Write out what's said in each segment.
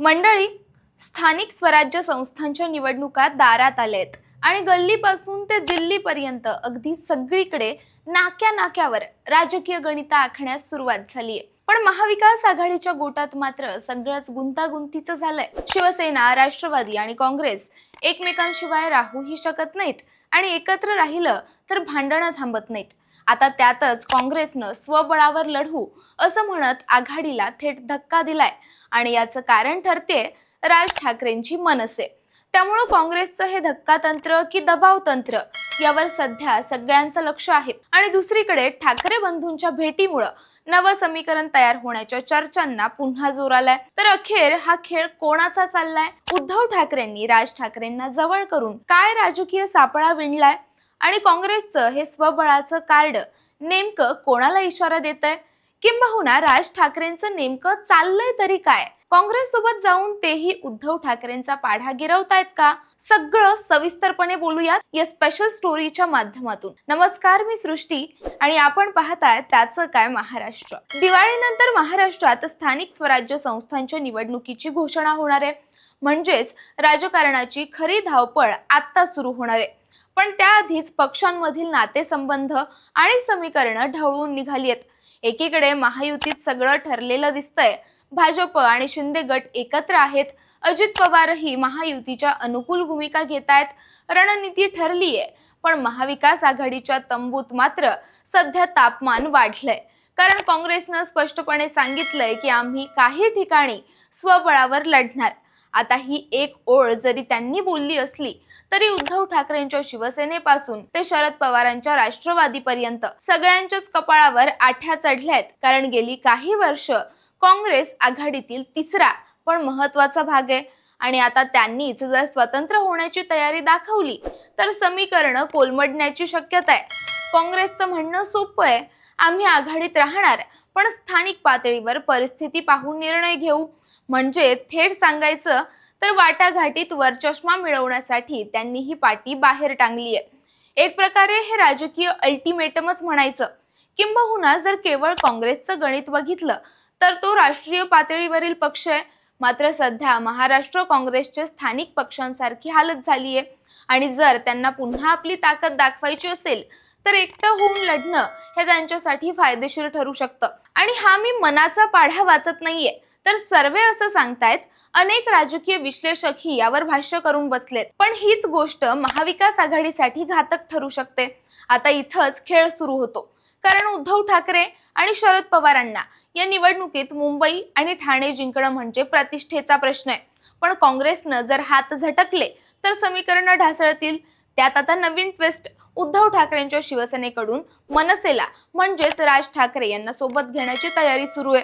मंडळी स्थानिक स्वराज्य संस्थांच्या निवडणुका दारात आल्यात आणि गल्लीपासून ते दिल्लीपर्यंत अगदी सगळीकडे नाक्या नाक्यावर राजकीय गणित आखण्यास सुरुवात झाली आहे पण महाविकास आघाडीच्या गोटात मात्र सगळंच गुंतागुंतीचं झालंय. शिवसेना राष्ट्रवादी आणि काँग्रेस एकमेकांशिवाय राहूही शकत नाहीत आणि एकत्र राहिलं तर भांडणं थांबत नाहीत. आता त्यातच काँग्रेसनं स्वबळावर लढू असं म्हणत आघाडीला थेट धक्का दिलाय. आणि याचं कारण ठरते राज ठाकरेंची मनसे. त्यामुळं काँग्रेसचं हे धक्का तंत्र की दबाव तंत्र यावर सध्या सगळ्यांचं लक्ष आहे. आणि दुसरीकडे ठाकरे बंधूंच्या भेटीमुळं नवं समीकरण तयार होण्याच्या चर्चांना पुन्हा जोर आलाय. तर अखेर हा खेळ कोणाचा चाललाय? उद्धव ठाकरेंनी राज ठाकरेंना जवळ करून काय राजकीय सापळा विणलाय? आणि काँग्रेसचं हे स्वबळाचं कार्ड नेमकं कोणाला इशारा देत आहे किंबहुना राज ठाकरेंचं नेमकं चाललंय तरी काय? काँग्रेस सोबत जाऊन तेही उद्धव ठाकरेंचा पाढा गिरवतायत का? सगळं सविस्तरपणे बोलूयात या स्पेशल स्टोरीच्या माध्यमातून. नमस्कार मी सृष्टी आणि आपण पाहताय त्याचं काय महाराष्ट्र. दिवाळीनंतर महाराष्ट्रात स्थानिक स्वराज्य संस्थांच्या निवडणुकीची घोषणा होणार आहे. म्हणजेच राजकारणाची खरी धावपळ आत्ता सुरू होणार आहे. पण त्याआधीच पक्षांमधील नातेसंबंध आणि समीकरणं ढवळून निघाली आहेत एकीकडे महायुतीत सगळं ठरलेलं दिसतंय. भाजप आणि शिंदे गट एकत्र आहेत. अजित पवारही महायुतीच्या अनुकूल भूमिका घेत आहेत रणनीती ठरली आहे पण महाविकास आघाडीच्या तंबूत मात्र सध्या तापमान वाढलंय. कारण काँग्रेसनं स्पष्टपणे सांगितलंय की आम्ही काही ठिकाणी स्वबळावर लढणार. आता ही एक ओळ जरी त्यांनी बोलली असली तरी उद्धव ठाकरेंच्या शिवसेनेपासून ते शरद पवारांच्या राष्ट्रवादीपर्यंत सगळ्यांच्याच कपाळावर आठ्या चढल्या आहेत कारण गेली काही वर्ष काँग्रेस आघाडीतील तिसरा पण महत्त्वाचा भाग आहे. आणि आता त्यांनीच जर स्वतंत्र होण्याची तयारी दाखवली तर समीकरणं कोलमडण्याची शक्यता आहे. काँग्रेसचं म्हणणं सोपं आहे. आम्ही आघाडीत राहणार पण स्थानिक पातळीवर परिस्थिती पाहून निर्णय घेऊ म्हणजे थेट सांगायचं तर वाटाघाटीत वरचष्मा मिळवण्यासाठी त्यांनी ही पाटी बाहेर टांगली आहे एक प्रकारे हे राजकीय अल्टिमेटमच म्हणायचं. किंबहुना जर केवळ काँग्रेसचं गणित बघितलं तर तो राष्ट्रीय पातळीवरील पक्ष आहे. मात्र सध्या महाराष्ट्र काँग्रेसचे स्थानिक पक्षांसारखी हालत झाली आहे आणि जर त्यांना पुन्हा आपली ताकद दाखवायची असेल तर एकटं होऊन लढणं हे त्यांच्यासाठी फायदेशीर ठरू शकतं. आणि हा मी मनाचा पाढा वाचत नाहीये. तर सर्वे असं सांगतायत अनेक राजकीय विश्लेषकही यावर भाष्य करून बसलेत. पण हीच गोष्ट महाविकास आघाडीसाठी घातक ठरू शकते. आता इथंच खेळ सुरू होतो. कारण उद्धव ठाकरे आणि शरद पवारांना या निवडणुकीत मुंबई आणि ठाणे जिंकणं म्हणजे प्रतिष्ठेचा प्रश्न आहे. पण काँग्रेसनं जर हात झटकले तर समीकरणं ढासळतील त्यात आता नवीन ट्विस्ट उद्धव ठाकरेंच्या शिवसेनेकडून मनसेला म्हणजेच राज ठाकरे यांना सोबत घेण्याची तयारी सुरू आहे.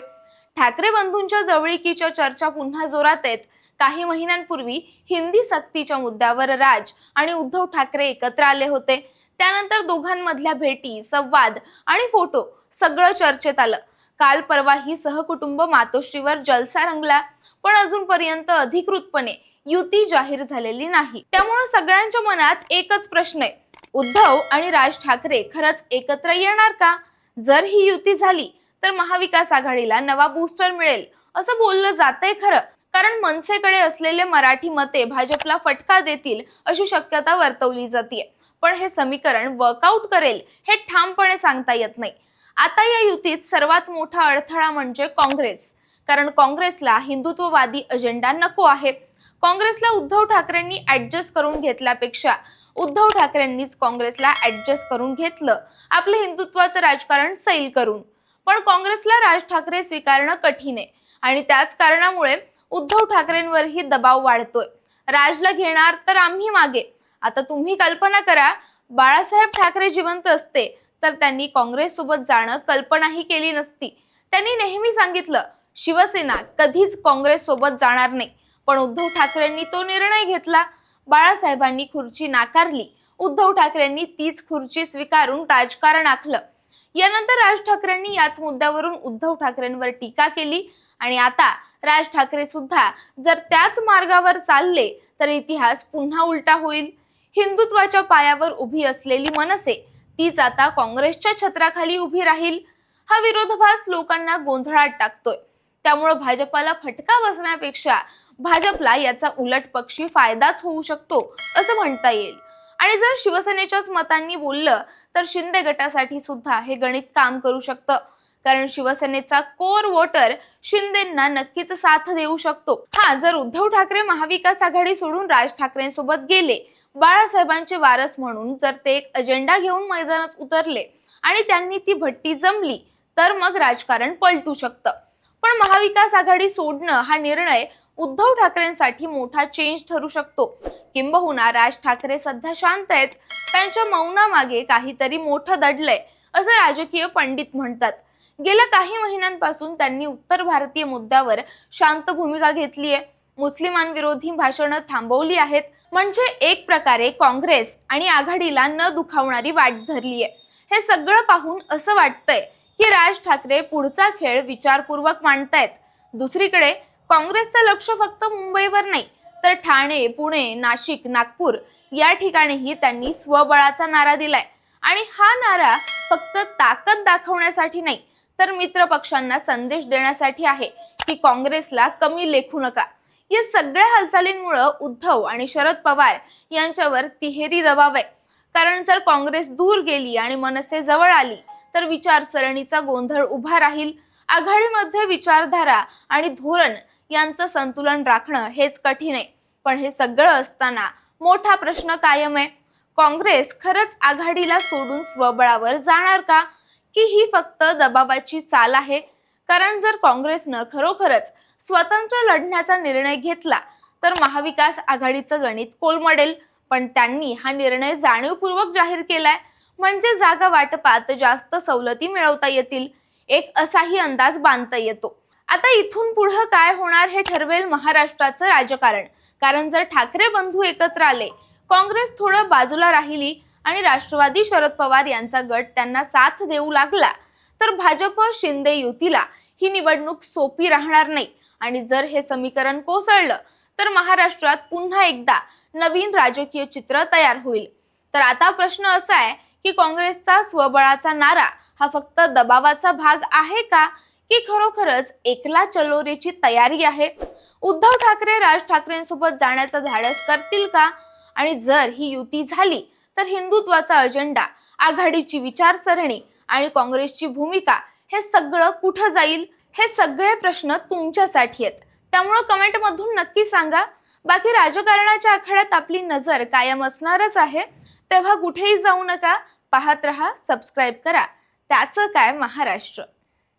ठाकरे बंधूंच्या जवळीकीच्या चर्चा पुन्हा जोरात आहेत. काही महिन्यांपूर्वी हिंदी सक्तीच्या मुद्द्यावर राज आणि उद्धव ठाकरे एकत्र आले होते. त्यानंतर दोघांमधल्या भेटी संवाद आणि फोटो सगळं चर्चेत आलं. काल परवा ही सहकुटुंब मातोश्रीवर जलसा रंगला पण अजूनपर्यंत अधिकृतपणे युती जाहीर झालेली नाही. त्यामुळे सगळ्यांच्या मनात एकच प्रश्न आहे. उद्धव आणि राज ठाकरे खरंच एकत्र येणार का? जर ही युती झाली तर महाविकास आघाडीला नवा बूस्टर मिळेल असं बोललं जातंय खरं. कारण मनसेकडे असलेले मराठी मते भाजपला फटका देतील अशी शक्यता वर्तवली जाते पण हे समीकरण वर्कआउट करेल हे ठामपणे सांगता येत नाही. आता या युतीत सर्वात मोठा अडथळा म्हणजे काँग्रेस. कारण काँग्रेसला हिंदुत्ववादी अजेंडा नको आहे. काँग्रेसला उद्धव ठाकरेंनी ऍडजस्ट करून घेतल्यापेक्षा उद्धव ठाकरेंनीच काँग्रेसला ऍडजस्ट करून घेतलं. आपलं हिंदुत्वाचं राजकारण सैल करून. पण काँग्रेसला राज ठाकरे स्वीकारणं कठीण आहे. आणि त्याच कारणामुळे उद्धव ठाकरेंवरही दबाव वाढतोय. राजला घेणार तर आम्ही मागे. आता तुम्ही कल्पना करा बाळासाहेब ठाकरे जिवंत असते तर त्यांनी काँग्रेससोबत जाणं कल्पनाही केली नसती. त्यांनी नेहमी सांगितलं शिवसेना कधीच काँग्रेससोबत जाणार नाही. पण उद्धव ठाकरेंनी तो निर्णय घेतला. बाळासाहेबांनी खुर्ची नाकारली. उद्धव ठाकरेंनी तीच खुर्ची स्वीकारून राजकारण आखलं. यानंतर राज ठाकरेंनी याच मुद्द्यावरून उद्धव ठाकरेंवर टीका केली. आणि आता राज ठाकरे सुद्धा जर त्याच मार्गावर चालले तर इतिहास पुन्हा उलटा होईल. हिंदुत्वाच्या पायावर उभी असलेली मनसे तीच आता काँग्रेसच्या छत्राखाली उभी राहील. हा विरोधाभास लोकांना गोंधळात टाकतोय. त्यामुळे भाजपाला फटका बसण्यापेक्षा भाजपला याचा उलट पक्षी फायदाच होऊ शकतो असं म्हणता येईल. आणि जर शिवसेनेच्याच मतांनी बोललं तर शिंदे गटासाठी सुद्धा हे गणित काम करू शकतं. कारण शिवसेनेचा कोर वोटर शिंदेंना नक्कीच साथ देऊ शकतो. हा जर उद्धव ठाकरे महाविकास आघाडी सोडून राज ठाकरेंसोबत गेले बाळासाहेबांचे वारस म्हणून जर ते एक अजेंडा घेऊन मैदानात उतरले आणि त्यांनी ती भट्टी जमली तर मग राजकारण पलटू शकतं. पण महाविकास आघाडी सोडणं हा निर्णय उद्धव ठाकरेंसाठी मोठा चेंज ठरू शकतो. किंबहुना राज ठाकरे सध्या शांत आहेत. त्यांच्या मौनामागे काहीतरी मोठं दडलंय असं राजकीय पंडित म्हणतात. गेल्या काही महिन्यांपासून त्यांनी उत्तर भारतीय मुद्द्यावर शांत भूमिका घेतली आहे. मुस्लिमांविरोधी भाषणं थांबवली आहेत. म्हणजे एक प्रकारे काँग्रेस आणि आघाडीला न दुखावणारी वाट धरली आहे. हे सगळं पाहून असं वाटतंय की राज ठाकरे पुढचा खेळ विचारपूर्वक मांडतायत. दुसरीकडे काँग्रेसचं लक्ष फक्त मुंबईवर नाही तर ठाणे पुणे नाशिक नागपूर या ठिकाणीही त्यांनी स्वबळाचा नारा दिलाय. आणि हा नारा फक्त ताकद दाखवण्यासाठी नाही तर मित्र पक्षांना संदेश देण्यासाठी आहे की काँग्रेसला कमी लेखू नका. या सगळ्या हालचालींमुळं उद्धव आणि शरद पवार यांच्यावर तिहेरी दबाव आहे. कारण जर काँग्रेस दूर गेली आणि मनसे जवळ आली तर विचारसरणीचा गोंधळ उभा राहील. आघाडीमध्ये विचारधारा आणि धोरण यांचं संतुलन राखणं हेच कठीण आहे. पण हे सगळं असताना मोठा प्रश्न कायम आहे. काँग्रेस खरंच आघाडीला सोडून स्वबळावर जाणार का? की ही फक्त दबावाची चाल आहे. कारण जर काँग्रेसनं खरोखरच स्वतंत्र लढण्याचा निर्णय घेतला तर महाविकास आघाडीचं गणित कोलमडेल. पण त्यांनी हा निर्णय जाणीवपूर्वक जाहीर केलाय. म्हणजे जागा वाटपात जास्त सवलती मिळवता येतील. एक असाही अंदाज बांधता येतो. आता इथून पुढं काय होणार हे ठरवेल महाराष्ट्राचं राजकारण. कारण जर ठाकरे बंधू एकत्र आले काँग्रेस थोडं बाजूला राहिली आणि राष्ट्रवादी शरद पवार यांचा गट त्यांना साथ देऊ लागला तर भाजप शिंदे युतीला ही निवडणूक सोपी राहणार नाही. आणि जर हे समीकरण कोसळलं तर महाराष्ट्रात पुन्हा एकदा नवीन राजकीय चित्र तयार होईल. तर आता प्रश्न असा आहे की काँग्रेसचा स्वबळाचा नारा हा फक्त दबावाचा भाग आहे का की खरोखरच एकला चलोरेची तयारी आहे? उद्धव ठाकरे राज ठाकरेंसोबत जाण्याचं धाडस करतील का? आणि जर ही युती झाली तर हिंदुत्वाचा अजेंडा आघाडीची विचारसरणी आणि काँग्रेसची भूमिका हे सगळं कुठं जाईल हे सगळे प्रश्न तुमच्यासाठी आहेत. त्यामुळं कमेंटमधून नक्की सांगा. बाकी राजकारणाच्या आखाड्यात आपली नजर कायम असणारच आहे. तेव्हा कुठेही जाऊ नका. पाहत रहा सबस्क्राईब करा. त्याचं काय महाराष्ट्र?